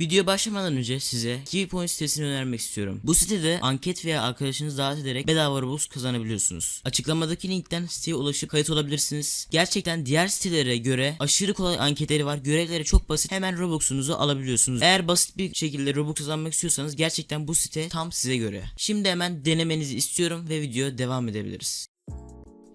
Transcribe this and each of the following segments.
Video başlamadan önce size Keypoint sitesini önermek istiyorum. Bu sitede anket veya arkadaşınızı davet ederek bedava Robux kazanabiliyorsunuz. Açıklamadaki linkten siteye ulaşıp kayıt olabilirsiniz. Gerçekten diğer sitelere göre aşırı kolay anketleri var. Görevleri çok basit. Hemen Robux'unuzu alabiliyorsunuz. Eğer basit bir şekilde Robux kazanmak istiyorsanız gerçekten bu site tam size göre. Şimdi hemen denemenizi istiyorum ve video devam edebiliriz.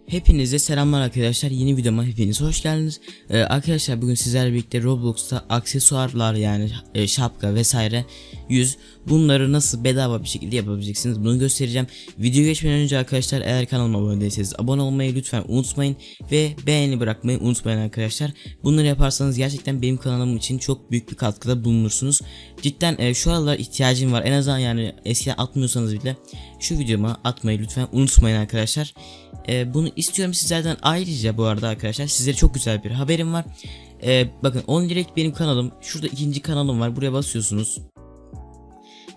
Hepinize selamlar arkadaşlar. Yeni videoma hepiniz hoş geldiniz. Ee, arkadaşlar bugün sizlerle birlikte Roblox'ta aksesuarlar yani e, şapka vesaire yüz bunları nasıl bedava bir şekilde yapabileceksiniz bunu göstereceğim. Video geçmeden önce arkadaşlar eğer kanalıma abone değilseniz abone olmayı lütfen unutmayın ve beğeni bırakmayı unutmayın arkadaşlar. Bunları yaparsanız gerçekten benim kanalım için çok büyük bir katkıda bulunursunuz. Cidden e, şu aralar ihtiyacım var. En azından yani eskiden atmıyorsanız bile şu videoma atmayı lütfen unutmayın arkadaşlar. E, bunu istiyorum sizlerden ayrıca bu arada arkadaşlar sizlere çok güzel bir haberim var. E, bakın 10 direkt benim kanalım. Şurada ikinci kanalım var. Buraya basıyorsunuz.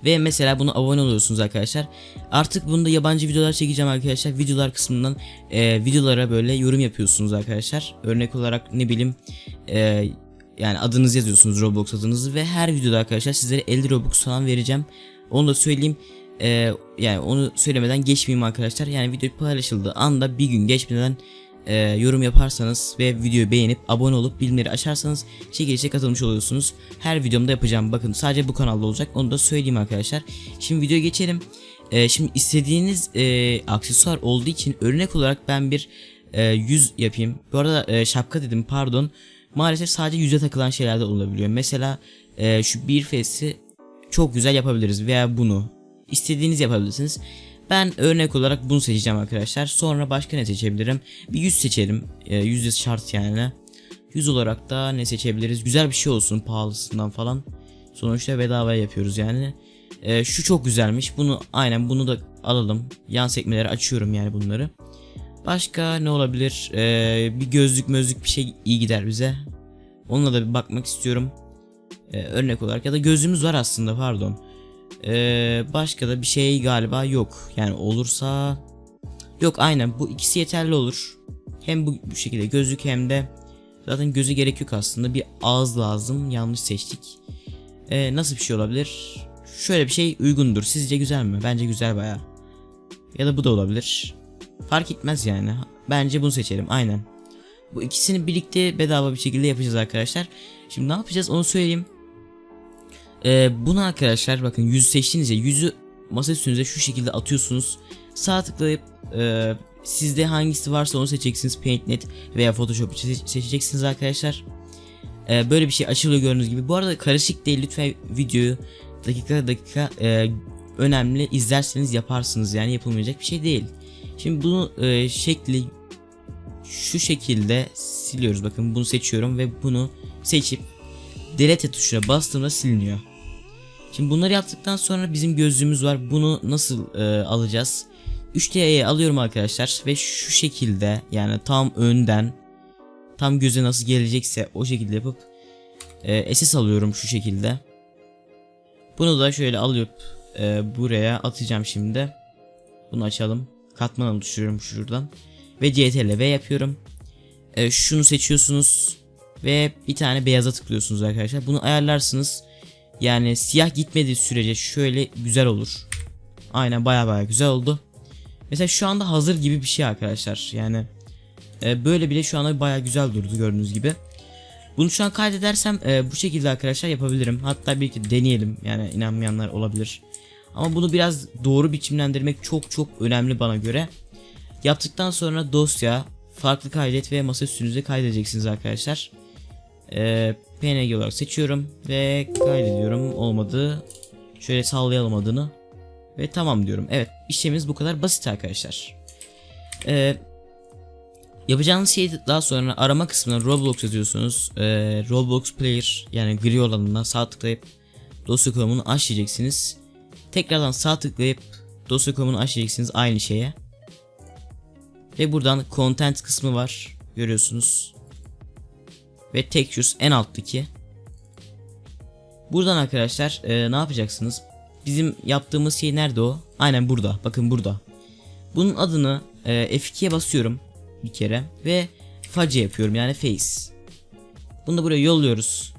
Ve mesela buna abone oluyorsunuz arkadaşlar. Artık bunda yabancı videolar çekeceğim arkadaşlar. Videolar kısmından e, videolara böyle yorum yapıyorsunuz arkadaşlar. Örnek olarak ne bileyim e, yani adınızı yazıyorsunuz Roblox adınızı ve her videoda arkadaşlar sizlere 50 Robux falan vereceğim. Onu da söyleyeyim. E, yani onu söylemeden geçmeyeyim arkadaşlar. Yani video paylaşıldığı anda bir gün geçmeden e, yorum yaparsanız ve videoyu beğenip abone olup bildirimleri açarsanız çekilişe katılmış oluyorsunuz. Her videomda yapacağım. Bakın sadece bu kanalda olacak. Onu da söyleyeyim arkadaşlar. Şimdi videoya geçelim. E, şimdi istediğiniz e, aksesuar olduğu için örnek olarak ben bir e, yüz yapayım. Bu arada e, şapka dedim pardon. Maalesef sadece yüze takılan şeylerde olabiliyor. Mesela e, şu bir face'i çok güzel yapabiliriz veya bunu istediğiniz yapabilirsiniz. Ben örnek olarak bunu seçeceğim arkadaşlar. Sonra başka ne seçebilirim? Bir yüz seçelim. E, yüz de şart yani. Yüz olarak da ne seçebiliriz? Güzel bir şey olsun pahalısından falan. Sonuçta bedava yapıyoruz yani. E, şu çok güzelmiş. Bunu aynen bunu da alalım. Yan sekmeleri açıyorum yani bunları. Başka ne olabilir? E, bir gözlük mözlük bir şey iyi gider bize. Onunla da bir bakmak istiyorum. Örnek olarak ya da gözlüğümüz var aslında pardon. Ee, başka da bir şey galiba yok. Yani olursa yok aynen bu ikisi yeterli olur. Hem bu, bu şekilde gözlük hem de zaten gözü gerek yok aslında. Bir ağız lazım. Yanlış seçtik. Ee, nasıl bir şey olabilir? Şöyle bir şey uygundur. Sizce güzel mi? Bence güzel baya. Ya da bu da olabilir. Fark etmez yani. Bence bunu seçelim. Aynen. Bu ikisini birlikte bedava bir şekilde yapacağız arkadaşlar. Şimdi ne yapacağız onu söyleyeyim. Ee, bunu arkadaşlar bakın yüzü seçtiniz ya yüzü masa üstünüze şu şekilde atıyorsunuz. Sağ tıklayıp e, sizde hangisi varsa onu seçeceksiniz. PaintNet veya Photoshop'u seç- seçeceksiniz arkadaşlar. Ee, böyle bir şey açılıyor gördüğünüz gibi. Bu arada karışık değil lütfen videoyu dakika dakika e, önemli izlerseniz yaparsınız yani yapılmayacak bir şey değil. Şimdi bunu e, şekli şu şekilde siliyoruz. Bakın bunu seçiyorum ve bunu seçip delete tuşuna bastığımda siliniyor. Şimdi bunları yaptıktan sonra bizim gözlüğümüz var. Bunu nasıl e, alacağız? 3D'ye alıyorum arkadaşlar ve şu şekilde yani tam önden tam göze nasıl gelecekse o şekilde yapıp e, SS alıyorum şu şekilde. Bunu da şöyle alıp e, buraya atacağım şimdi. Bunu açalım. Katmanı düşürüyorum şuradan. Ve CTRL V yapıyorum. E, şunu seçiyorsunuz ve bir tane beyaza tıklıyorsunuz arkadaşlar. Bunu ayarlarsınız. Yani siyah gitmediği sürece şöyle güzel olur. Aynen baya baya güzel oldu. Mesela şu anda hazır gibi bir şey arkadaşlar. Yani e, böyle bile şu anda baya güzel durdu gördüğünüz gibi. Bunu şu an kaydedersem e, bu şekilde arkadaşlar yapabilirim. Hatta birlikte deneyelim. Yani inanmayanlar olabilir. Ama bunu biraz doğru biçimlendirmek çok çok önemli bana göre. Yaptıktan sonra dosya, farklı kaydet ve masa üstünüze kaydedeceksiniz arkadaşlar. Ee, PNG olarak seçiyorum ve kaydediyorum olmadı. Şöyle sallayalım adını ve tamam diyorum. Evet işlemimiz bu kadar basit arkadaşlar. Ee, yapacağınız şey daha sonra arama kısmına Roblox yazıyorsunuz. Ee, Roblox Player yani gri olanından sağ tıklayıp dosya konumunu aç diyeceksiniz. Tekrardan sağ tıklayıp dosya konumunu aç diyeceksiniz aynı şeye. Ve buradan content kısmı var. Görüyorsunuz. Ve textures en alttaki. Buradan arkadaşlar e, ne yapacaksınız? Bizim yaptığımız şey nerede o? Aynen burada. Bakın burada. Bunun adını e, F2'ye basıyorum bir kere ve face yapıyorum yani face. Bunu da buraya yolluyoruz.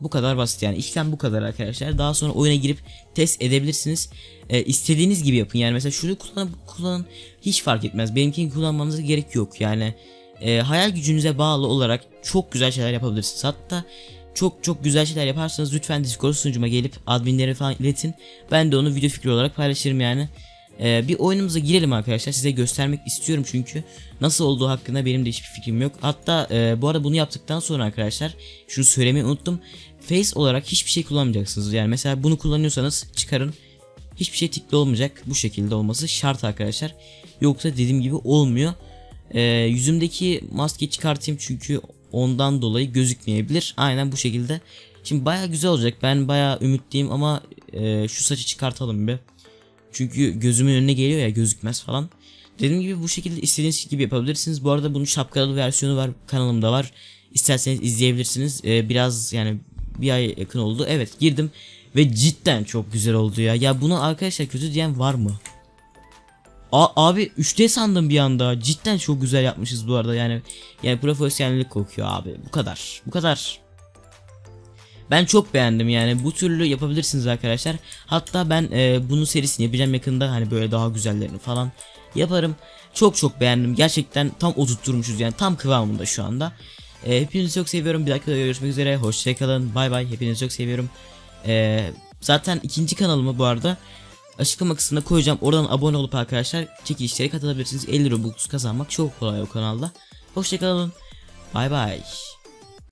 Bu kadar basit yani işlem bu kadar arkadaşlar. Daha sonra oyuna girip test edebilirsiniz. Ee, istediğiniz gibi yapın yani mesela şunu kullanın, kullanın hiç fark etmez. Benimkini kullanmanıza gerek yok yani. E, hayal gücünüze bağlı olarak çok güzel şeyler yapabilirsiniz. Hatta çok çok güzel şeyler yaparsanız lütfen Discord sunucuma gelip adminlere falan iletin. Ben de onu video fikri olarak paylaşırım yani. Ee, bir oyunumuza girelim arkadaşlar. Size göstermek istiyorum çünkü nasıl olduğu hakkında benim de hiçbir fikrim yok. Hatta e, bu arada bunu yaptıktan sonra arkadaşlar şunu söylemeyi unuttum. Face olarak hiçbir şey kullanmayacaksınız. Yani mesela bunu kullanıyorsanız çıkarın. Hiçbir şey tikli olmayacak. Bu şekilde olması şart arkadaşlar. Yoksa dediğim gibi olmuyor. Ee, yüzümdeki maske çıkartayım çünkü ondan dolayı gözükmeyebilir. Aynen bu şekilde. Şimdi baya güzel olacak. Ben baya ümitliyim ama e, şu saçı çıkartalım bir. Çünkü gözümün önüne geliyor ya gözükmez falan. Dediğim gibi bu şekilde istediğiniz gibi yapabilirsiniz. Bu arada bunun şapkalı versiyonu var kanalımda var. İsterseniz izleyebilirsiniz. Ee, biraz yani bir ay yakın oldu. Evet girdim ve cidden çok güzel oldu ya. Ya bunu arkadaşlar kötü diyen var mı? A- abi 3D sandım bir anda. Cidden çok güzel yapmışız bu arada yani. Yani profesyonellik kokuyor abi. Bu kadar. Bu kadar. Ben çok beğendim yani bu türlü yapabilirsiniz arkadaşlar. Hatta ben e, bunun serisini yapacağım yakında hani böyle daha güzellerini falan yaparım. Çok çok beğendim. Gerçekten tam oturtturmuşuz yani tam kıvamında şu anda. E, hepinizi çok seviyorum. Bir dakika görüşmek üzere. Hoşçakalın. Bay bay. Hepinizi çok seviyorum. E, zaten ikinci kanalımı bu arada açıklama kısmına koyacağım. Oradan abone olup arkadaşlar çekilişlere katılabilirsiniz. 50 Robux kazanmak çok kolay o kanalda. Hoşçakalın. Bay bay.